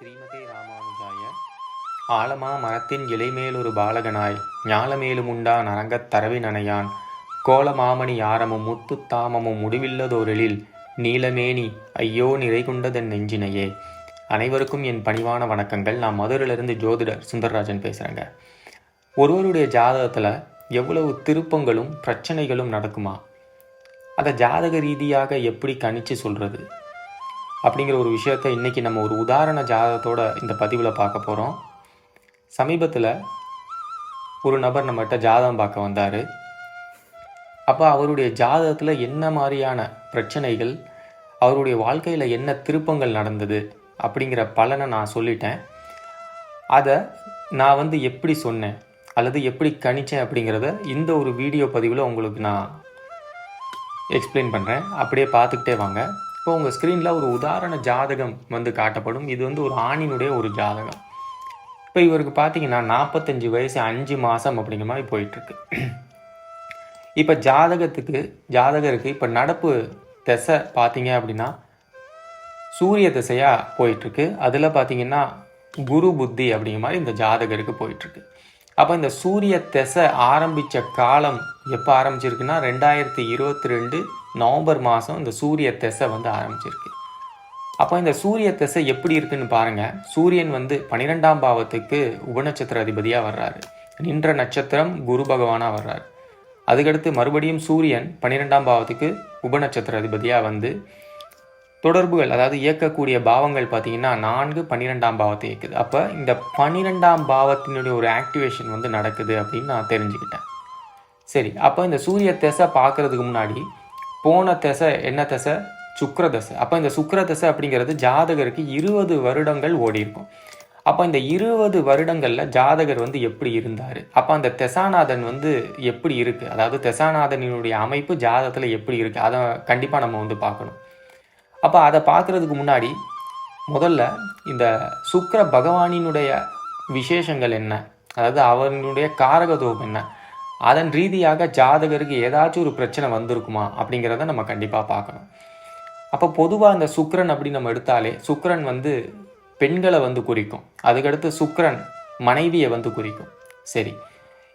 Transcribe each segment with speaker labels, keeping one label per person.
Speaker 1: ஸ்ரீமதே ராமானுஜாய. ஆலமா மரத்தின் இலைமேலொரு பாலகனாய் பாலகனாய் ஞாலமேலுமுண்டா நரங்கத் தரவினனையான். கோலமாமணி யாரமும் முத்துத்தாமமும் முடிவில்லதோரெழில் நீலமேனி ஐயோ நிறைகுண்டதன் நெஞ்சினையே. அனைவருக்கும் என் பணிவான வணக்கங்கள். நான் மதுரையிலிருந்து ஜோதிடர் சுந்தரராஜன் பேசுகிறேங்க ஒருவருடைய ஜாதகத்தில் எவ்வளவு திருப்பங்களும் பிரச்சனைகளும் நடக்குமா? அதை ஜாதக ரீதியாக எப்படி கணிச்சு சொல்கிறது அப்படிங்கிற ஒரு விஷயத்த இன்றைக்கி நம்ம ஒரு உதாரண ஜாதகத்தோட இந்த பதிவில் பார்க்க போகிறோம் சமீபத்தில் ஒரு நபர் நம்மகிட்ட ஜாதகம் பார்க்க வந்தார். அப்போ அவருடைய ஜாதகத்தில் என்ன மாதிரியான பிரச்சனைகள் அவருடைய வாழ்க்கையில் என்ன திருப்பங்கள் நடந்தது அப்படிங்கிற பலனை நான் சொல்லிட்டேன். அதை நான் வந்து எப்படி சொன்னேன் அல்லது எப்படி கணிச்சேன் அப்படிங்கிறத இந்த ஒரு வீடியோ பதிவில் உங்களுக்கு நான் எக்ஸ்பிளைன் பண்ணுறேன் அப்படியே பார்த்துக்கிட்டே வாங்க. இப்போ உங்கள் ஸ்க்ரீனில் ஒரு உதாரண ஜாதகம் வந்து காட்டப்படும். இது வந்து ஒரு ஆணினுடைய ஒரு ஜாதகம். இப்போ இவருக்கு பார்த்தீங்கன்னா நாற்பத்தஞ்சு வயசு அஞ்சு மாதம் அப்படிங்கிற மாதிரி போயிட்டுருக்கு. இப்போ ஜாதகத்துக்கு ஜாதகருக்கு இப்போ நடப்பு திசை பார்த்தீங்க அப்படின்னா சூரிய திசையாக போயிட்டுருக்கு. அதில் பார்த்தீங்கன்னா குரு புத்தி அப்படிங்கிற மாதிரி இந்த ஜாதகருக்கு போயிட்டுருக்கு. அப்போ இந்த சூரிய திசை ஆரம்பித்த காலம் எப்போ ஆரம்பிச்சிருக்குன்னா ரெண்டாயிரத்தி இருபத்தி ரெண்டு நவம்பர் மாதம் இந்த சூரிய திசை வந்து ஆரம்பிச்சிருக்கு. அப்போ இந்த சூரிய திசை எப்படி இருக்குன்னு பாருங்கள் சூரியன் வந்து பன்னிரெண்டாம் பாவத்துக்கு உபநட்சத்திர அதிபதியாக வர்றாரு. நின்ற நட்சத்திரம் குரு பகவானாக வர்றாரு. அதுக்கடுத்து மறுபடியும் சூரியன் பன்னிரெண்டாம் பாவத்துக்கு உபநட்சத்திர அதிபதியாக வந்து தொடர்புகள் அதாவது இயக்கக்கூடிய பாவங்கள் பார்த்தீங்கன்னா நான்கு பன்னிரெண்டாம் பாவத்தை இயக்குது. அப்போ இந்த பன்னிரெண்டாம் பாவத்தினுடைய ஒரு ஆக்டிவேஷன் வந்து நடக்குது அப்படின்னு நான் தெரிஞ்சுக்கிட்டேன். சரி அப்போ இந்த சூரிய திசை பார்க்கறதுக்கு முன்னாடி போன திசை என்ன திசை? சுக்கர தசை. அப்போ இந்த சுக்கர தசை அப்படிங்கிறது ஜாதகருக்கு இருபது வருடங்கள் ஓடி இருக்கும் அப்போ இந்த இருபது வருடங்களில் ஜாதகர் வந்து எப்படி இருந்தார்? அப்போ அந்த தெசாநாதன் வந்து எப்படி இருக்குது அதாவது தெசாநாதனினுடைய அமைப்பு ஜாதகத்தில் எப்படி இருக்குது அதை கண்டிப்பாக நம்ம வந்து பார்க்கணும். அப்போ அதை பார்க்குறதுக்கு முன்னாடி முதல்ல இந்த சுக்கர பகவானினுடைய விசேஷங்கள் என்ன? அதாவது அவனுடைய காரகத்துவம் என்ன? அதன் ரீதியாக ஜாதகருக்கு ஏதாச்சும் ஒரு பிரச்சனை வந்திருக்குமா அப்படிங்கிறத நம்ம கண்டிப்பாக பார்க்கணும். அப்போ பொதுவாக அந்த சுக்ரன் அப்படி நம்ம எடுத்தாலே சுக்ரன் வந்து பெண்களை வந்து குறிக்கும். அதுக்கடுத்து சுக்ரன் மனைவியை வந்து குறிக்கும். சரி.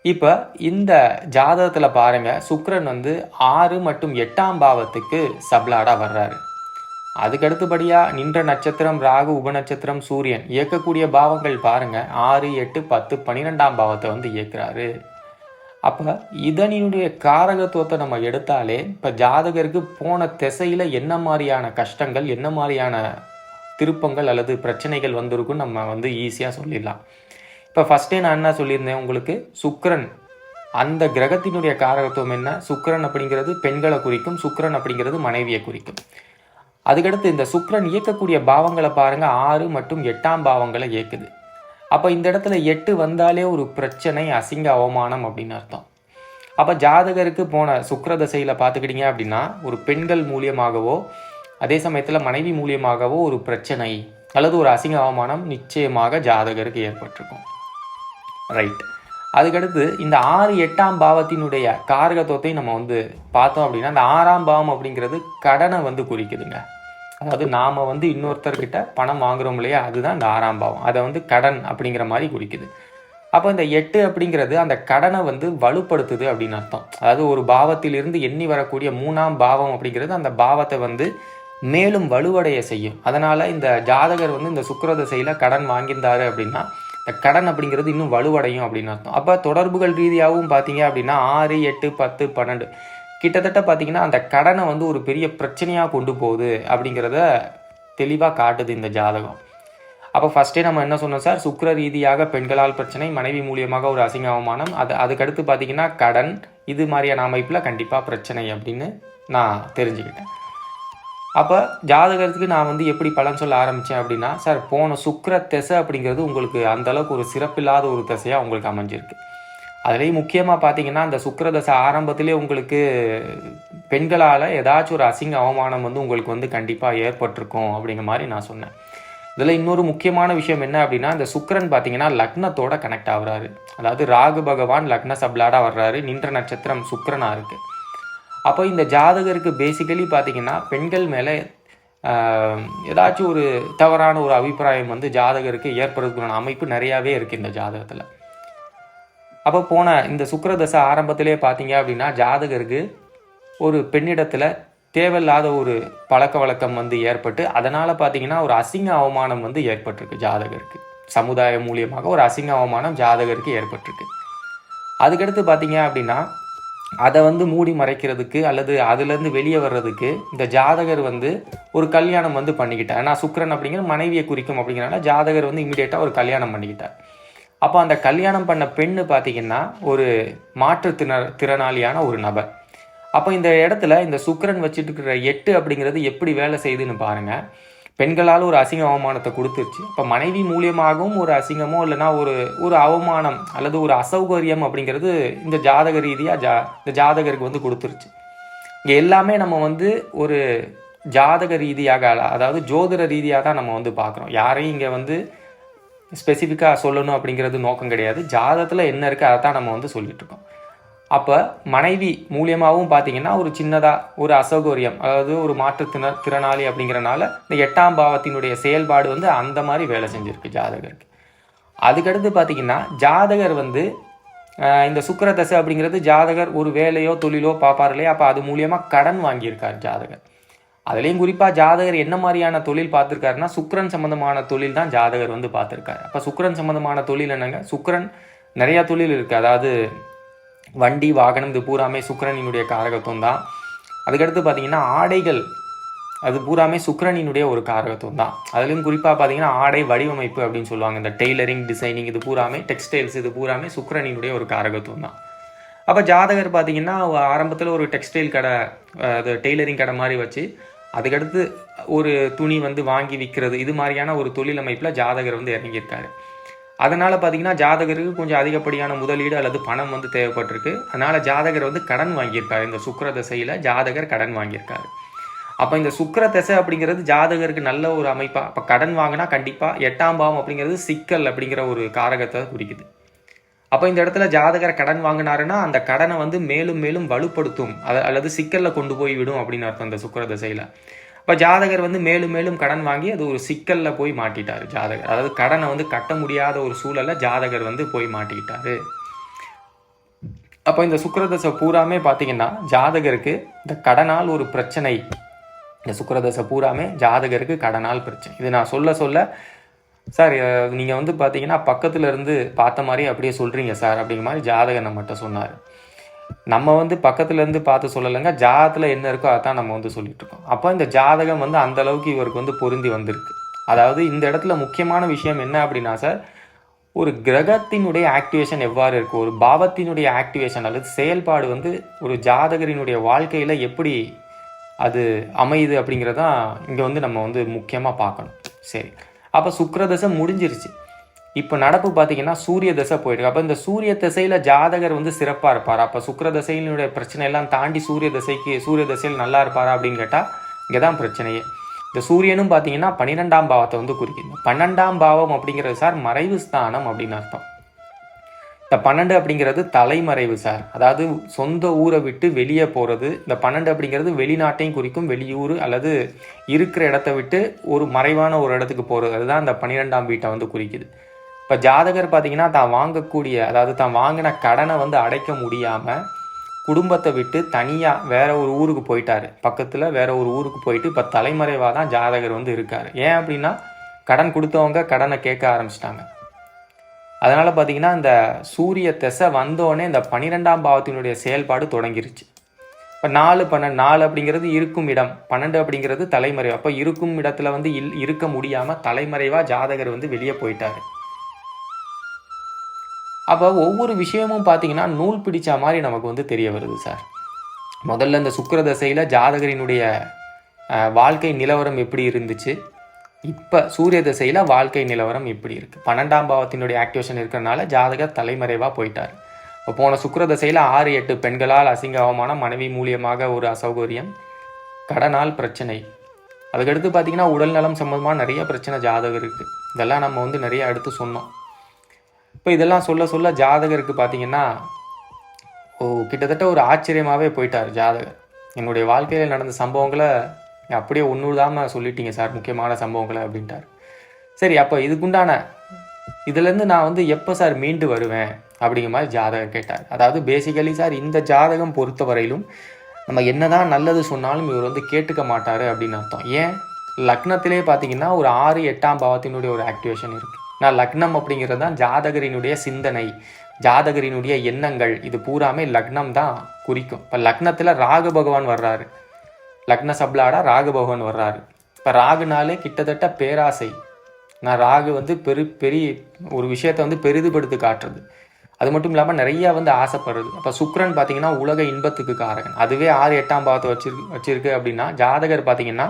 Speaker 1: இப்போ இந்த ஜாதகத்தில் பாருங்கள் சுக்ரன் வந்து ஆறு மற்றும் எட்டாம் பாவத்துக்கு சப்லாடாக வர்றாரு. அதுக்கடுத்தபடியாக நின்ற நட்சத்திரம் ராகு உபநட்சத்திரம் சூரியன் இயக்கக்கூடிய பாவங்கள் பாருங்கள் ஆறு எட்டு பத்து பன்னிரெண்டாம் பாவத்தை வந்து இயக்குறாரு. அப்போ இதனினுடைய காரகத்துவத்தை நம்ம எடுத்தாலே இப்போ ஜாதகருக்கு போன திசையில் என்ன மாதிரியான கஷ்டங்கள் என்ன மாதிரியான திருப்பங்கள் அல்லது பிரச்சனைகள் வந்திருக்கும் நம்ம வந்து ஈஸியாக சொல்லிடலாம். இப்போ ஃபஸ்ட்டே நான் என்ன சொல்லியிருந்தேன் உங்களுக்கு? சுக்ரன் அந்த கிரகத்தினுடைய காரகத்துவம் என்ன? சுக்கிரன் அப்படிங்கிறது பெண்களை குறிக்கும் சுக்ரன் அப்படிங்கிறது மனைவியை குறிக்கும். அதுக்கடுத்து இந்த சுக்ரன் இயக்கக்கூடிய பாவங்களை பாருங்கள் ஆறு மற்றும் எட்டாம் பாவங்களை இயக்குது. அப்போ இந்த இடத்துல எட்டு வந்தாலே ஒரு பிரச்சனை அசிங்க அவமானம் அப்படின்னு அர்த்தம். அப்போ ஜாதகருக்கு போன சுக்கர தசையில் பார்த்துக்கிட்டீங்க அப்படின்னா ஒரு பெண்கள் மூலியமாகவோ அதே சமயத்தில் மனைவி மூலியமாகவோ ஒரு பிரச்சனை அல்லது ஒரு அசிங்க அவமானம் நிச்சயமாக ஜாதகருக்கு ஏற்பட்டிருக்கும். ரைட் அதுக்கடுத்து இந்த ஆறு எட்டாம் பாவத்தினுடைய காரகத்துவத்தை நம்ம வந்து பார்த்தோம் அப்படின்னா இந்த ஆறாம் பாவம் அப்படிங்கிறது கடனை வந்து குறிக்குதுங்க. அதாவது நாம் வந்து இன்னொருத்தர்கிட்ட பணம் வாங்குறோம் இல்லையா? அதுதான் இந்த ஆறாம் பாவம். அதை வந்து கடன் அப்படிங்கிற மாதிரி குறிக்குது. அப்போ இந்த எட்டு அப்படிங்கிறது அந்த கடனை வந்து வலுப்படுத்துது அப்படின்னு அர்த்தம். அதாவது ஒரு பாவத்திலிருந்து எண்ணி வரக்கூடிய மூணாம் பாவம் அப்படிங்கிறது அந்த பாவத்தை வந்து மேலும் வலுவடைய செய்யும். அதனால் இந்த ஜாதகர் வந்து இந்த சுக்கரதசையில் கடன் வாங்கியிருந்தாரு அப்படின்னா இந்த கடன் அப்படிங்கிறது இன்னும் வலுவடையும் அப்படின்னு அர்த்தம். அப்போ தொடர்புகள் ரீதியாகவும் பார்த்தீங்க அப்படின்னா ஆறு எட்டு பத்து பன்னெண்டு. கிட்டத்தட்ட பார்த்தீங்கன்னா அந்த கடனை வந்து ஒரு பெரிய பிரச்சனையாக கொண்டு போகுது அப்படிங்கிறத தெளிவாக காட்டுது இந்த ஜாதகம். அப்போ ஃபஸ்ட்டே நம்ம என்ன சொன்னோம் சார் சுக்கர ரீதியாக பெண்களால் பிரச்சனை மனைவி மூலியமாக ஒரு அசிங்க அவமானம். அது அதுக்கடுத்து பார்த்தீங்கன்னா கடன் இது மாதிரியான அமைப்பில் கண்டிப்பாக பிரச்சனை அப்படின்னு நான் தெரிஞ்சுக்கிட்டேன். அப்போ ஜாதகத்துக்கு நான் வந்து எப்படி பலன் சொல்ல ஆரம்பித்தேன் அப்படின்னா சார் போன சுக்கர திசை அப்படிங்கிறது உங்களுக்கு அந்தளவுக்கு ஒரு சிறப்பில்லாத ஒரு திசையாக உங்களுக்கு அமைஞ்சிருக்கு. அதுலேயும் முக்கியமாக பார்த்தீங்கன்னா அந்த சுக்கரதசை ஆரம்பத்திலே உங்களுக்கு பெண்களால் ஏதாச்சும் ஒரு அசிங்க அவமானம் வந்து உங்களுக்கு வந்து கண்டிப்பாக ஏற்பட்டிருக்கும் அப்படிங்கிற மாதிரி நான் சொன்னேன். இதில் இன்னொரு முக்கியமான விஷயம் என்ன அப்படின்னா இந்த சுக்கரன் பார்த்தீங்கன்னா லக்னத்தோட கனெக்ட் ஆகுறாரு. அதாவது ராகு பகவான் லக்ன சப்லாடாக வர்றாரு நின்ற நட்சத்திரம் சுக்கரனாக இருக்குது அப்போ இந்த ஜாதகருக்கு பேசிக்கலி பார்த்தீங்கன்னா பெண்கள் மேலே ஏதாச்சும் ஒரு தவறான ஒரு அபிப்பிராயம் வந்து ஜாதகருக்கு ஏற்படுறதுக்குள்ள அமைப்பு நிறையாவே இருக்குது இந்த ஜாதகத்தில். அப்போ போன இந்த சுக்கிரதசை ஆரம்பத்திலே பார்த்தீங்க அப்படின்னா ஜாதகருக்கு ஒரு பெண்ணிடத்தில் தேவையில்லாத ஒரு பழக்க வழக்கம் வந்து ஏற்பட்டு அதனால் பார்த்தீங்கன்னா ஒரு அசிங்க அவமானம் வந்து ஏற்பட்டிருக்கு ஜாதகருக்கு. சமுதாயம் மூலியமாக ஒரு அசிங்க அவமானம் ஜாதகருக்கு ஏற்பட்டிருக்கு. அதுக்கடுத்து பார்த்தீங்க அப்படின்னா அதை வந்து மூடி மறைக்கிறதுக்கு அல்லது அதுலேருந்து வெளியே வர்றதுக்கு இந்த ஜாதகர் வந்து ஒரு கல்யாணம் வந்து பண்ணிக்கிட்டார். ஏன்னா சுக்கரன் அப்படிங்கிற மனைவியை குறிக்கும் அப்படிங்கிறனால ஜாதகர் வந்து இமிடியேட்டாக ஒரு கல்யாணம் பண்ணிக்கிட்டார். அப்போ அந்த கல்யாணம் பண்ண பெண்ணு பார்த்தீங்கன்னா ஒரு மாற்றுத்திற திறனாளியான ஒரு நபர். அப்போ இந்த இடத்துல இந்த சுக்கரன் வச்சுட்டு இருக்கிற எட்டு அப்படிங்கிறது எப்படி வேலை செய்யுதுன்னு பாருங்கள் பெண்களால் ஒரு அசிங்க அவமானத்தை கொடுத்துருச்சு. இப்போ மனைவி மூலியமாகவும் ஒரு அசிங்கமோ இல்லைன்னா ஒரு ஒரு அவமானம் அல்லது ஒரு அசௌகரியம் அப்படிங்கிறது இந்த ஜாதக ரீதியாக ஜா இந்த ஜாதகருக்கு வந்து கொடுத்துருச்சு. இங்கே எல்லாமே நம்ம வந்து ஒரு ஜாதக ரீதியாக அதாவது ஜோதிட ரீதியாக தான் நம்ம வந்து பார்க்குறோம் யாரையும் இங்கே வந்து ஸ்பெசிஃபிக்காக சொல்லணும் அப்படிங்கிறது நோக்கம் கிடையாது. ஜாதகத்தில் என்ன இருக்குது அதை தான் நம்ம வந்து சொல்லிகிட்ருக்கோம் அப்போ மனைவி மூலியமாகவும் பார்த்தீங்கன்னா ஒரு சின்னதாக ஒரு அசௌகரியம் அதாவது ஒரு மாற்றுத்திற திறனாளி அப்படிங்கிறனால இந்த எட்டாம் பாவத்தினுடைய செயல்பாடு வந்து அந்த மாதிரி வேலை செஞ்சுருக்கு ஜாதகருக்கு. அதுக்கடுத்து பார்த்தீங்கன்னா ஜாதகர் வந்து இந்த சுக்கர தசை அப்படிங்கிறது ஜாதகர் ஒரு வேலையோ தொழிலோ பார்ப்பார் இல்லையா அப்போ அது மூலியமாக கடன் வாங்கியிருக்கார் ஜாதகர். அதுலேயும் குறிப்பாக ஜாதகர் என்ன மாதிரியான தொழில் பார்த்துருக்காருன்னா சுக்ரன் சம்மந்தமான தொழில் தான் ஜாதகர் வந்து பார்த்துருக்காரு. அப்போ சுக்ரன் சம்மந்தமான தொழில் என்னங்க? சுக்ரன் நிறையா தொழில் இருக்குது அதாவது வண்டி வாகனம் இது பூராமே சுக்கரனினுடைய காரகத்துவம் தான். அதுக்கடுத்து பார்த்தீங்கன்னா ஆடைகள் அது பூராமே சுக்கரனினுடைய ஒரு காரகத்துவம் தான். அதுலேயும் குறிப்பாக பார்த்தீங்கன்னா ஆடை வடிவமைப்பு அப்படின்னு சொல்லுவாங்க. இந்த டெய்லரிங் டிசைனிங் இது பூராமே டெக்ஸ்டைல்ஸ் இது பூராமே சுக்கரனினுடைய ஒரு காரகத்துவம் தான். அப்போ ஜாதகர் பார்த்தீங்கன்னா ஆரம்பத்தில் ஒரு டெக்ஸ்டைல் கடை அது டெய்லரிங் கடை மாதிரி வச்சு அதுக்கடுத்து ஒரு துணி வந்து வாங்கி விற்கிறது இது மாதிரியான ஒரு தொழில் அமைப்பில் ஜாதகர் வந்து இறங்கியிருக்காரு. அதனால் பார்த்தீங்கன்னா ஜாதகருக்கு கொஞ்சம் அதிகப்படியான முதலீடு அல்லது பணம் வந்து தேவைப்பட்டிருக்கு. அதனால் ஜாதகர் வந்து கடன் வாங்கியிருக்காரு. இந்த சுக்கர தசையில் ஜாதகர் கடன் வாங்கியிருக்காரு. அப்போ இந்த சுக்கர தசை அப்படிங்கிறது ஜாதகருக்கு நல்ல ஒரு அமைப்பாக அப்போ கடன் வாங்கினா கண்டிப்பாக எட்டாம் பாவம் அப்படிங்கிறது சிக்கல் அப்படிங்கிற ஒரு காரகத்தை குறிக்குது. அப்போ இந்த இடத்துல ஜாதகர் கடன் வாங்கினாருன்னா அந்த கடனை வந்து மேலும் மேலும் வலுப்படுத்தும். அல்லது சிக்கலில் கொண்டு போய் விடும் அப்படின்னு அர்த்தம் இந்த சுக்கர தசையில். இப்போ ஜாதகர் வந்து மேலும் மேலும் கடன் வாங்கி அது ஒரு சிக்கலில் போய் மாட்டிட்டார் ஜாதகர். அதாவது கடனை வந்து கட்ட முடியாத ஒரு சூழலில் ஜாதகர் வந்து போய் மாட்டிக்கிட்டாரு. அப்போ இந்த சுக்கரதசை பூராமே பார்த்தீங்கன்னா ஜாதகருக்கு இந்த கடனால் ஒரு பிரச்சனை. இந்த சுக்கரதசை பூராமே ஜாதகருக்கு கடனால் பிரச்சனை. இது நான் சொல்ல சொல்ல சார் நீங்கள் வந்து பார்த்தீங்கன்னா பக்கத்தில் இருந்து பார்த்த மாதிரி அப்படியே சொல்கிறீங்க சார் அப்படிங்கிற மாதிரி ஜாதகர் நம்மகிட்ட சொன்னார். நம்ம வந்து பக்கத்தில் இருந்து பார்த்து சொல்லலைங்க ஜாதகத்தில் என்ன இருக்கோ அதான் நம்ம வந்து சொல்லிகிட்ருக்கோம் அப்போ இந்த ஜாதகம் வந்து அந்தளவுக்கு இவருக்கு வந்து பொருந்தி வந்திருக்கு. அதாவது இந்த இடத்துல முக்கியமான விஷயம் என்ன அப்படின்னா சார் ஒரு கிரகத்தினுடைய ஆக்டிவேஷன் எவ்வாறு இருக்கும் ஒரு பாவத்தினுடைய ஆக்டிவேஷன் அல்லது செயல்பாடு வந்து ஒரு ஜாதகரினுடைய வாழ்க்கையில் எப்படி அது அமையுது அப்படிங்கிறதான் இங்கே வந்து நம்ம வந்து முக்கியமாக பார்க்கணும். சரி. அப்போ சுக்கிரதசை முடிஞ்சிருச்சு. இப்போ நடப்பு பார்த்தீங்கன்னா சூரிய தசை போயிருக்கு. அப்போ இந்த சூரிய தசையில் ஜாதகர் வந்து சிறப்பாக இருப்பார்? அப்போ சுக்கர தசையினுடைய பிரச்சனை எல்லாம் தாண்டி சூரிய தசைக்கு சூரிய தசையில் நல்லா இருப்பாரா அப்படின்னு கேட்டால் இங்கே தான் பிரச்சனையே. இந்த சூரியனும் பார்த்தீங்கன்னா பன்னிரெண்டாம் பாவத்தை வந்து குறிக்குது. பன்னெண்டாம் பாவம் அப்படிங்கிறது சார் மறைவு ஸ்தானம் அப்படின்னு அர்த்தம். இந்த பன்னெண்டு அப்படிங்கிறது தலைமறைவு சார் அதாவது சொந்த ஊரை விட்டு வெளியே போகிறது இந்த பன்னெண்டு அப்படிங்கிறது வெளிநாட்டையும் குறிக்கும் வெளியூர் அல்லது இருக்கிற இடத்த விட்டு ஒரு மறைவான ஒரு இடத்துக்கு போகிறது அதுதான் இந்த பன்னிரெண்டாம் வீட்டை வந்து குறிக்குது. இப்போ ஜாதகர் பார்த்தீங்கன்னா தான் வாங்கக்கூடிய அதாவது தான் வாங்கின கடனை வந்து அடைக்க முடியாமல் குடும்பத்தை விட்டு தனியாக வேற ஒரு ஊருக்கு போயிட்டாரு. பக்கத்தில் வேற ஒரு ஊருக்கு போயிட்டு இப்போ தலைமறைவாக தான் ஜாதகர் வந்து இருக்கார். ஏன் அப்படின்னா கடன் கொடுத்தவங்க கடனை கேட்க ஆரம்பிச்சிட்டாங்க. அதனால் பார்த்தீங்கன்னா இந்த சூரிய திசை வந்தோடனே இந்த பன்னிரெண்டாம் பாவத்தினுடைய செயல்பாடு தொடங்கிருச்சு. இப்போ நாலு பன்னெண்டு நாலு அப்படிங்கிறது இருக்கும் இடம் பன்னெண்டு அப்படிங்கிறது தலைமறைவு. அப்போ இருக்கும் இடத்துல வந்து இல் இருக்க முடியாமல் தலைமறைவாக ஜாதகர் வந்து வெளியே போயிட்டாரு. அப்போ ஒவ்வொரு விஷயமும் பார்த்தீங்கன்னா நூல் பிடிச்ச மாதிரி நமக்கு வந்து தெரிய வருது சார். முதல்ல இந்த சுக்கர தசையில் ஜாதகரினுடைய வாழ்க்கை நிலவரம் எப்படி இருந்துச்சு? இப்போ சூரிய திசையில் வாழ்க்கை நிலவரம் இப்படி இருக்குது பன்னெண்டாம் பாவத்தினுடைய ஆக்டிவேஷன் இருக்கிறனால ஜாதகர் தலைமறைவாக போயிட்டார். இப்போ போன சுக்கிர திசையில் ஆறு எட்டு பெண்களால் அசிங்க அவமானம் மனைவி மூலியமாக ஒரு அசௌகரியம் கடனால் பிரச்சனை. அதுக்கடுத்து பார்த்தீங்கன்னா உடல் நலம் சம்மந்தமாக நிறைய பிரச்சனை ஜாதகம் இருக்குது இதெல்லாம் நம்ம வந்து நிறைய அடுத்து சொன்னோம். இப்போ இதெல்லாம் சொல்ல சொல்ல ஜாதகருக்கு பார்த்தீங்கன்னா ஓ கிட்டத்தட்ட ஒரு ஆச்சரியமாகவே போயிட்டார் ஜாதகர். என்னுடைய வாழ்க்கையில் நடந்த சம்பவங்களை அப்படியே ஒன்று சொல்லிட்டீங்க சார் முக்கியமான சம்பவங்களை அப்படின்ட்டார். சரி அப்போ இதுக்குண்டான இதுலேருந்து நான் வந்து எப்போ சார் மீண்டு வருவேன் அப்படிங்கிற மாதிரி ஜாதகம் கேட்டார். அதாவது பேசிக்கலி சார் இந்த ஜாதகம் பொறுத்த வரையிலும் நம்ம என்னதான் நல்லது சொன்னாலும் இவர் வந்து கேட்டுக்க மாட்டார் அப்படின்னு அர்த்தம். ஏன்? லக்னத்திலே பார்த்தீங்கன்னா ஒரு ஆறு எட்டாம் பாவத்தினுடைய ஒரு ஆக்டிவேஷன் இருக்குது நான் லக்னம் அப்படிங்கிறது தான் ஜாதகரினுடைய சிந்தனை ஜாதகரினுடைய எண்ணங்கள் இது பூராமே லக்னம் தான் குறிக்கும். இப்போ லக்னத்தில் ராகு பகவான் வர்றாரு. லக்ன சப்ளாடா ராகு பகவான் வர்றாரு. இப்போ ராகுனாலே கிட்டத்தட்ட பேராசை. நான் ராகு வந்து பெரு பெரிய ஒரு விஷயத்தை வந்து பெரிதுபடுத்தி காட்டுறது. அது மட்டும் இல்லாமல் நிறையா வந்து ஆசைப்படுறது. அப்போ சுக்ரன் பார்த்தீங்கன்னா உலக இன்பத்துக்கு காரகன். அதுவே ஆறு எட்டாம் பாவத்தை வச்சிரு வச்சிருக்கு அப்படின்னா ஜாதகர் பார்த்தீங்கன்னா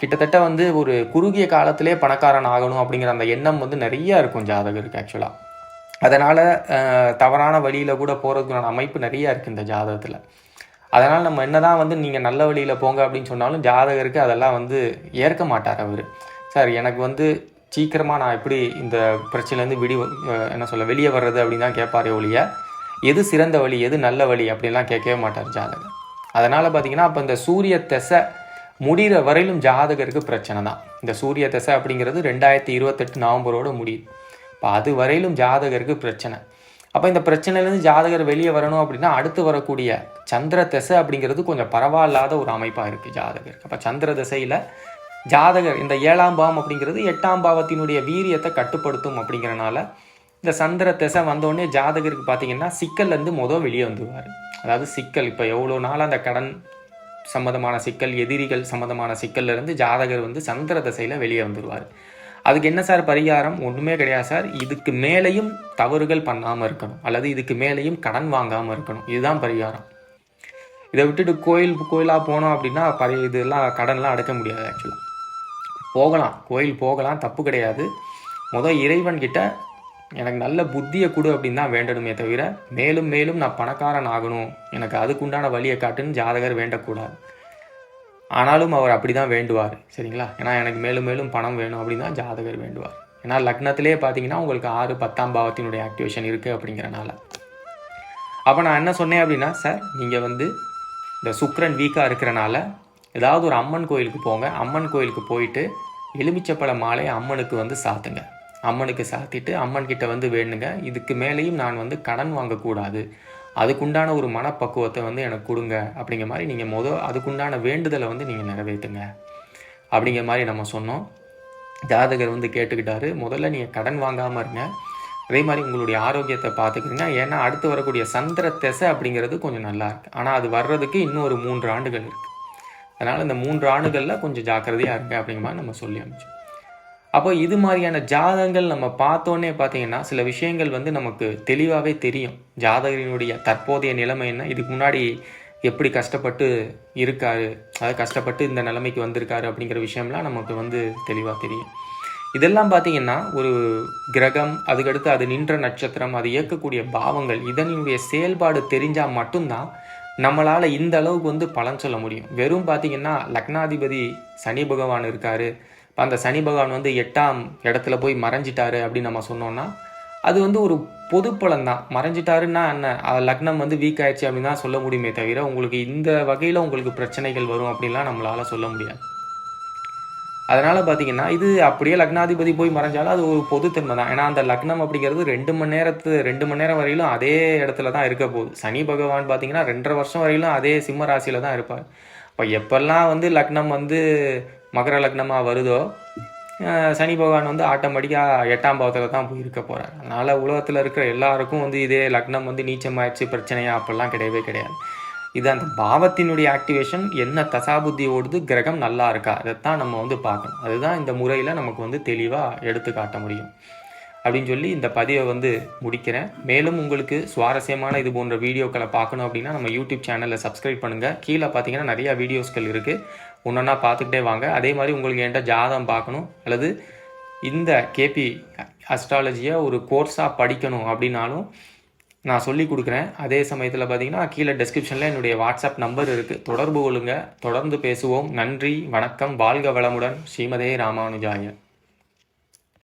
Speaker 1: கிட்டத்தட்ட வந்து ஒரு குறுகிய காலத்திலே பணக்காரன் ஆகணும் அப்படிங்கிற அந்த எண்ணம் வந்து நிறைய இருக்கும் ஜாதகருக்கு ஆக்சுவலாக அதனால் தவறான வழியில் கூட போகிறதுக்கான அமைப்பு நிறையா இருக்குது இந்த ஜாதகத்தில். அதனால் நம்ம என்ன தான் வந்து நீங்கள் நல்ல வழியில் போங்க அப்படின்னு சொன்னாலும் ஜாதகருக்கு அதெல்லாம் வந்து ஏற்க மாட்டார் அவர். சார் எனக்கு வந்து சீக்கிரமாக நான் எப்படி இந்த பிரச்சனைலேருந்து விடி என்ன சொல்ல வெளியே வர்றது அப்படின்னு தான் கேட்பாரே ஒழிய எது சிறந்த வழி எது நல்ல வழி அப்படின்லாம் கேட்கவே மாட்டார் ஜாதகர். அதனால் பார்த்தீங்கன்னா அப்போ இந்த சூரிய திசை முடிகிற வரையிலும் ஜாதகருக்கு பிரச்சனை தான். இந்த சூரிய திசை அப்படிங்கிறது ரெண்டாயிரத்தி இருபத்தெட்டு நவம்பரோடு முடியுது. இப்போ அது வரையிலும் ஜாதகருக்கு பிரச்சனை. அப்போ இந்த பிரச்சனையிலேருந்து ஜாதகர் வெளியே வரணும் அப்படின்னா அடுத்து வரக்கூடிய சந்திர திசை அப்படிங்கிறது கொஞ்சம் பரவாயில்லாத ஒரு அமைப்பாக இருக்குது ஜாதகருக்கு. அப்போ சந்திர திசையில் ஜாதகர் இந்த ஏழாம் பாவம் அப்படிங்கிறது எட்டாம் பாவத்தினுடைய வீரியத்தை கட்டுப்படுத்தும் அப்படிங்கிறனால இந்த சந்திர திசை வந்தோடனே ஜாதகருக்கு பார்த்தீங்கன்னா சிக்கல்லேருந்து மொதல் வெளியே வந்துடுவார் அதாவது சிக்கல் இப்போ எவ்வளோ நாள் அந்த கடன் சம்மந்தமான சிக்கல் எதிரிகள் சம்மந்தமான சிக்கல்லேருந்து ஜாதகர் வந்து சந்திர திசையில் வெளியே வந்துடுவார் அதுக்கு என்ன சார் பரிகாரம்? ஒன்றுமே கிடையாது சார். இதுக்கு மேலேயும் தவறுகள் பண்ணாமல் இருக்கணும். அல்லது இதுக்கு மேலேயும் கடன் வாங்காமல் இருக்கணும். இதுதான் பரிகாரம். இதை விட்டுட்டு கோயில் கோயிலாக போனோம் அப்படின்னா பரி இதெல்லாம் கடன்லாம் அடைக்க முடியாது ஆக்சுவலாக போகலாம். கோயில் போகலாம். தப்பு கிடையாது. முதல் இறைவன்கிட்ட எனக்கு நல்ல புத்தியை கொடு அப்படின்னு தான் வேண்டணுமே தவிர மேலும் மேலும் நான் பணக்காரன் ஆகணும். எனக்கு அதுக்குண்டான வழியை காட்டுன்னு ஜாதகர் வேண்டக்கூடாது. ஆனாலும் அவர் அப்படி தான் வேண்டுவார் சரிங்களா? ஏன்னா எனக்கு மேலும் மேலும் பணம் வேணும் அப்படின்னு தான் ஜாதகர் வேண்டுவார். ஏன்னா லக்னத்திலே பார்த்தீங்கன்னா உங்களுக்கு ஆறு பத்தாம் பாவத்தினுடைய ஆக்டிவேஷன் இருக்குது அப்படிங்கிறனால. அப்போ நான் என்ன சொன்னேன் அப்படின்னா சார் நீங்கள் வந்து இந்த சுக்ரன் வீக்காக இருக்கிறனால ஏதாவது ஒரு அம்மன் கோயிலுக்கு போங்க. அம்மன் கோயிலுக்கு போயிட்டு எலுமிச்சப்பழ மாலை அம்மனுக்கு வந்து சாத்துங்க. அம்மனுக்கு சாத்திட்டு அம்மன் கிட்ட வந்து வேணுங்க இதுக்கு மேலேயும் நான் வந்து கடன் வாங்கக்கூடாது. அதுக்குண்டான ஒரு மனப்பக்குவத்தை வந்து எனக்கு கொடுங்க. அப்படிங்கிற மாதிரி நீங்கள் மொதல் அதுக்குண்டான வேண்டுதலை வந்து நீங்கள் நிறைவேற்றுங்க அப்படிங்கிற மாதிரி நம்ம சொன்னோம். ஜாதகர் வந்து கேட்டுக்கிட்டாரு. முதல்ல நீங்கள் கடன் வாங்காமல் இருங்க. அதே மாதிரி உங்களுடைய ஆரோக்கியத்தை பார்த்துக்கிறீங்க ஏன்னா அடுத்து வரக்கூடிய சந்திர திசை அப்படிங்கிறது கொஞ்சம் நல்லா இருக்குது ஆனால் அது வர்றதுக்கு இன்னும் ஒரு மூன்று ஆண்டுகள் இருக்குது அதனால் இந்த மூன்று ஆண்டுகளில் கொஞ்சம் ஜாக்கிரதையாக இருங்க அப்படிங்கிற மாதிரி நம்ம சொல்லி அமைச்சோம். அப்போ இது மாதிரியான ஜாதகங்கள் நம்ம பார்த்தோன்னே பார்த்தீங்கன்னா சில விஷயங்கள் வந்து நமக்கு தெளிவாகவே தெரியும். ஜாதகரினுடைய தற்போதைய நிலைமை என்ன? இதுக்கு முன்னாடி எப்படி கஷ்டப்பட்டு இருக்காரு? அதாவது கஷ்டப்பட்டு இந்த நிலைமைக்கு வந்திருக்காரு அப்படிங்கிற விஷயம்லாம் நமக்கு வந்து தெளிவாக தெரியும். இதெல்லாம் பார்த்தீங்கன்னா ஒரு கிரகம் அதுக்கடுத்து அது நின்ற நட்சத்திரம் அது இயக்கக்கூடிய பாவங்கள் இதனுடைய செயல்பாடு தெரிஞ்சால் மட்டும்தான் நம்மளால் இந்த அளவுக்கு வந்து பலன் சொல்ல முடியும். வெறும் பார்த்தீங்கன்னா லக்னாதிபதி சனி பகவான் இருக்கார். அந்த சனி பகவான் வந்து எட்டாம் இடத்துல போய் மறைஞ்சிட்டாரு அப்படின்னு நம்ம சொன்னோன்னா அது வந்து ஒரு பொது பலன் தான். மறைஞ்சிட்டாருன்னா என்ன? லக்னம் வந்து வீக் ஆயிடுச்சு அப்படின்னு தான் சொல்ல முடியுமே தவிர உங்களுக்கு இந்த வகையில் உங்களுக்கு பிரச்சனைகள் வரும் அப்படின்லாம் நம்மளால் சொல்ல முடியாது. அதனால் பார்த்தீங்கன்னா இது அப்படியே லக்னாதிபதி போய் மறைஞ்சாலும் அது ஒரு பொதுத்தன்மை தான். ஏன்னா அந்த லக்னம் அப்படிங்கிறது ரெண்டு மணி நேரத்து ரெண்டு மணி நேரம் வரையிலும் அதே இடத்துல தான் இருக்க போகுது. சனி பகவான் பார்த்தீங்கன்னா ரெண்டரை வருஷம் வரையிலும் அதே சிம்ம ராசியில் தான் இருப்பார். இப்போ எப்பெல்லாம் வந்து லக்னம் வந்து மகர லக்னமாக வருதோ சனி பகவான் வந்து ஆட்டோமேட்டிக்காக எட்டாம் பாவத்தில் தான் போய் இருக்க போகிறார் அதனால் உலகத்தில் இருக்கிற எல்லாருக்கும் வந்து இதே லக்னம் வந்து நீச்சமாயிடுச்சு பிரச்சனையா அப்படிலாம் கிடையவே கிடையாது. இது அந்த பாவத்தினுடைய ஆக்டிவேஷன் என்ன தசாபுத்தி ஓடுது கிரகம் நல்லா இருக்கா அதைத்தான் நம்ம வந்து பார்க்கணும். அதுதான் இந்த முறையில் நமக்கு வந்து தெளிவாக எடுத்து காட்ட முடியும். அப்படின்னு சொல்லி இந்த பதிவை வந்து முடிக்கிறேன். மேலும் உங்களுக்கு சுவாரஸ்யமான இது போன்ற வீடியோக்களை பார்க்கணும் அப்படின்னா நம்ம யூடியூப் சேனலில் சப்ஸ்கிரைப் பண்ணுங்கள் கீழே பார்த்தீங்கன்னா நிறையா வீடியோஸ்கள் இருக்குது ஒன்றா பார்த்துக்கிட்டே வாங்க. அதே மாதிரி உங்களுக்கு என்கிட்ட ஜாதகம் பார்க்கணும். அல்லது இந்த கேபி அஸ்ட்ராலஜியை ஒரு கோர்ஸாக படிக்கணும் அப்படின்னாலும் நான் சொல்லி கொடுக்குறேன். அதே சமயத்தில் பார்த்தீங்கன்னா கீழே டெஸ்கிரிப்ஷனில் என்னுடைய வாட்ஸ்அப் நம்பர் இருக்குது தொடர்பு கொள்ளுங்கள் தொடர்ந்து பேசுவோம். நன்றி. வணக்கம். வாழ்க வளமுடன். ஸ்ரீமதே ராமானுஜாயன்